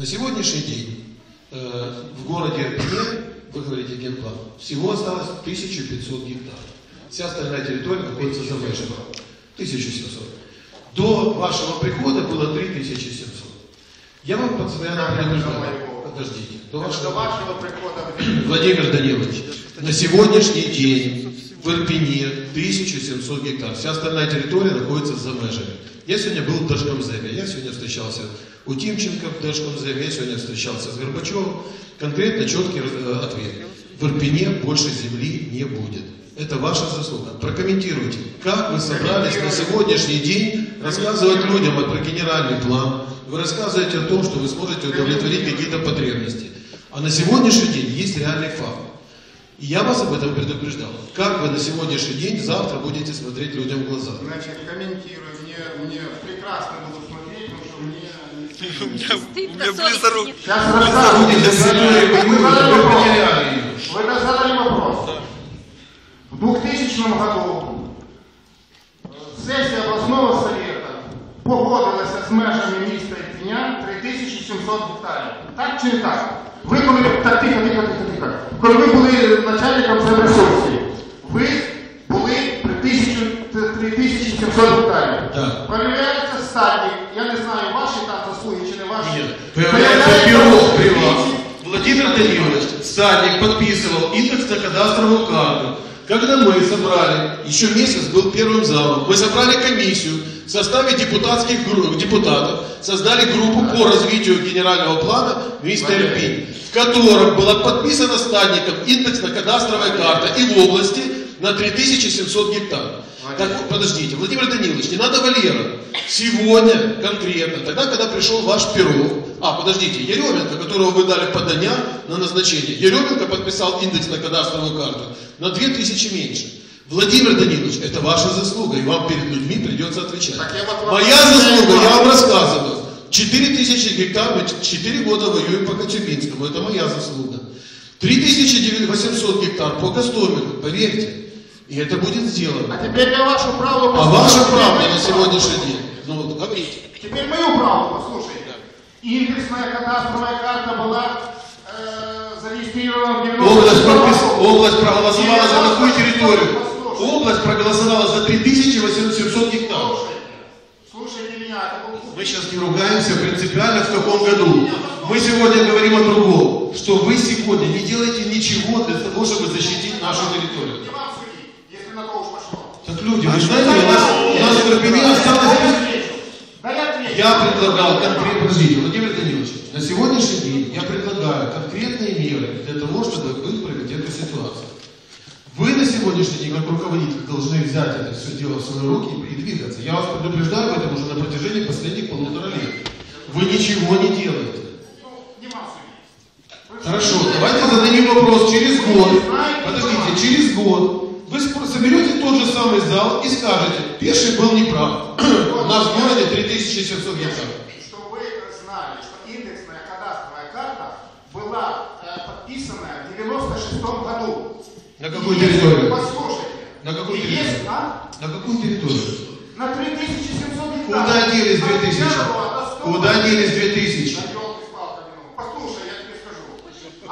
На сегодняшний день э, в городе Ирпене, вы говорите генплан, всего осталось 1500 гектаров. Вся остальная территория находится за межами. 1700. До вашего прихода было 3700. Я вам постоянно предупреждаю. Подождите. До До вашего прихода. Владимир Данилович, на сегодняшний день в Ирпене 1700 гектар. Вся остальная территория находится за межами. Я сегодня был в Дашкомземе, я сегодня встречался у Тимченко в Дашкомземе, я сегодня встречался с Горбачевым. Конкретно четкий э, ответ. В Ирпене больше земли не будет. Это ваша заслуга. Прокомментируйте, как вы собрались на сегодняшний день рассказывать людям про генеральный план. Вы рассказываете о том, что вы сможете удовлетворить какие-то потребности. А на сегодняшний день есть реальный факт. И я вас об этом предупреждал. Как вы на сегодняшний день завтра будете смотреть людям в глаза? Значит, комментирую. Мне, мне прекрасно буду смотреть, потому что мне... У меня, Стыд у на меня совести близорук. нет. Сейчас рассказываю. Будете за святое Вы понимаете, задали вы вопрос. потеряли ее. Вы задали вопрос. В 2000 году сесія обласного совета погодилася з межами міста Ірпеня 3700 гектарів. Так чи не так? начальником земресурсів, ви були при 1000 3700 гектарів. Так. Появляється статік, я не знаю, ваші там заслуги чи не ваші. Нет. Появляется пирог при вас. Владимир Данилович, Садник подписывал индексно-кадастровую карту. Когда мы собрали, еще месяц был первым залом, мы собрали комиссию в составе депутатских групп, депутатов, создали группу по развитию генерального плана места Ирпень, в котором была подписана Стадником индексно-кадастровая карта и в области на 3700 гектаров. Так, подождите, Владимир Данилович, не надо Валера. Сегодня конкретно, тогда, когда пришел ваш Перов, а, подождите, Еременко, которого вы дали подання на назначение, Еременко подписал индекс на кадастровую карту на 2000 меньше. Владимир Данилович, это ваша заслуга, и вам перед людьми придется отвечать. Моя заслуга, я вам рассказываю. 4000 гектар, мы 4 года воюем по Коцюбинскому, это моя заслуга. 3800 гектар по Гостомелю, поверьте. И это будет сделано. А теперь я вашу правду А ваше право на сегодняшний день. Ну, вот говорите. Теперь мою правду послушайте. Индексная кадастровая карта была э, зарегистрирована в 90 Область, подпис- область проголосовала за какую 96 территорию? Область проголосовала за 3800 гектаров. слушайте, меня. это был- Мы сейчас не ругаемся принципиально в каком году. Мы сегодня говорим о другом. Что вы сегодня не делаете ничего для того, чтобы защитить нашу территорию. Не вам судить, если на то уж пошло. Так люди, вы знаете, у нас, у нас в Ирпене осталось... Я предлагал конкретно, подождите, Владимир Данилович, на сегодняшний день я предлагаю конкретные меры для того, чтобы выправить эту ситуацию. Сегодняшний день, как руководитель, должны взять это все дело в свои руки и двигаться. Я вас предупреждаю в этом уже на протяжении последних полутора лет. Вы ничего не делаете. Хорошо, давайте зададим вопрос через год. Подождите, через год вы соберете тот же самый зал и скажете, Пеший был неправ. У нас в городе 3700 гектаров. Что вы знали, что индексная карта была э, подписана в 96 году. На какую И есть- территорию? Послушайте. На какую И территорию? есть, а? На какую территорию? На 3700 гектаров. Куда делись От 2000? первого до сто- Куда делись 2000? Да ёлки-палки, ну, Послушай, я тебе скажу.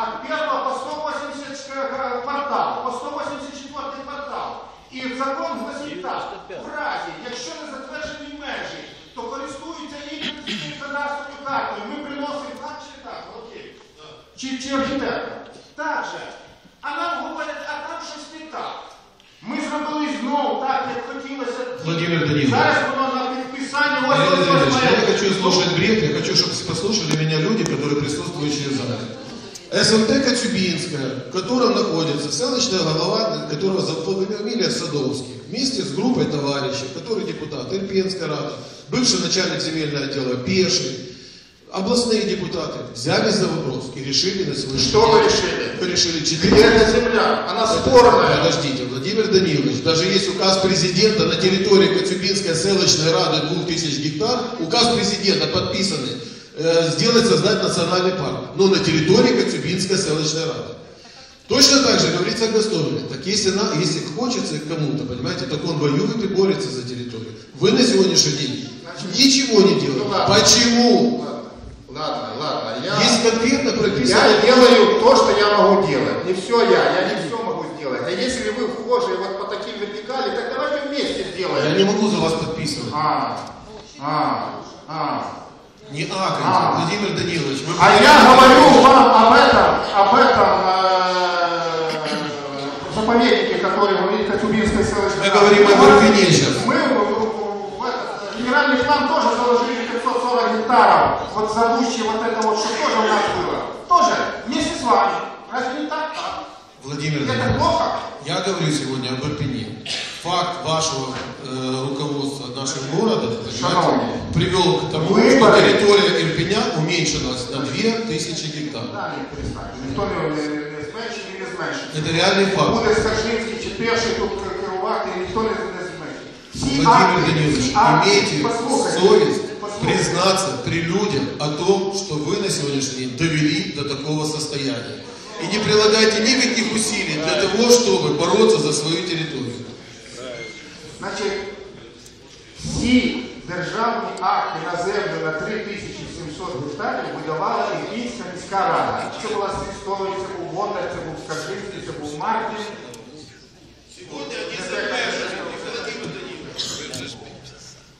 От первого по 180 к- квартал, по 184 квартал. І закон гласить так. В разі, якщо не затверджені межі, то користуються іншою кадастровою картою. Ми приносимо так чи так, окей. Чи, чи архітектор. Так же. Владимирович, ось я має. не хочу слушать бред, я хочу, чтобы послушали меня люди, которые присутствующие в зале. СМТ Коцюбинская, в котором находится селочная голова, которого зовут фамилия Садовский, вместе с группой товарищей, которые депутаты Ирпенская рада, бывший начальник земельного отдела Пеший, областные депутаты взяли за вопрос и решили на сегодняшний Что вы решили? Вы решили Где 4 эта земля? Она спорная. Подождите, Владимир Данилович, даже есть указ президента на территории Коцюбинской селочной рады 2000 гектар, указ президента подписанный, э, сделать, создать национальный парк, но на территории Коцюбинской селочной рады. Точно так же говорится о Гастомеле. Так если, на, если хочется кому-то, понимаете, так он воюет и борется за территорию. Вы на сегодняшний день ничего не делаете. Ну. Почему? Ладно. ладно. Я, Есть конкретно прописано. я делаю то, что я могу делать. Не все я, я не все могу сделать. А если вы вхожие вот по таким вертикали, так давайте вместе Я сделаем. не могу за вас подписывать. А, а, а. Не акайте, А. Владимир Данилович. Вы А я говорю вам об этом, об этом э, заповеднике, который в Коцюбинской селочной. Мы говорим об Ирпене сейчас. Мы в этот, генеральный план тоже 540 гектаров, вот зовущий вот это вот, что тоже у нас было. Тоже вместе с вами. Разве не так? А? Владимир Это Данилович. плохо? Я говорю сегодня об Ирпене. Факт вашего э, руководства нашим городом понимаете, Шановні. привел к тому, Выборы. что территория Ирпеня уменьшилась на 2000 гектаров. Да, не перестань. Ніхто не, не, не зменшить і не зменшить. Это реальный факт. Буде Скаржинський чи перший тут керувати, ніхто не, не зменшить. Всі Владимир акти, Данилович, всі акти, имейте послухайте, совесть послухайте. признаться при людях о том, что вы на сегодняшний день довели до такого состояния. И не прилагайте никаких усилий для того, чтобы бороться за свою территорию. Значить, всі державні акти на землю на 3700 гектарів видавала Ірпінська міська рада. Це була Свістовий, це був Бондар, це був Скаржинський, це був Мартін.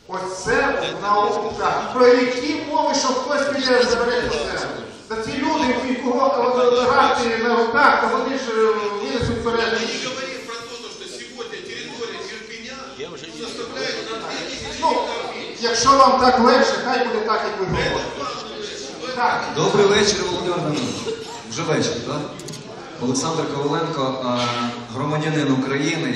Ось це наука. Про які мови, що хтось піде забере цю землю. Та ці люди, у кого рати на руках, то вони ж е, винесуть вперед. Не про то, что сегодня территория Ирпеня составляет Ну, якщо вам так легше, хай буде так, як ви говорите. Так. Добрий вечір, Володимир Данилович. Вже вечір, так? Олександр Коваленко, громадянин України.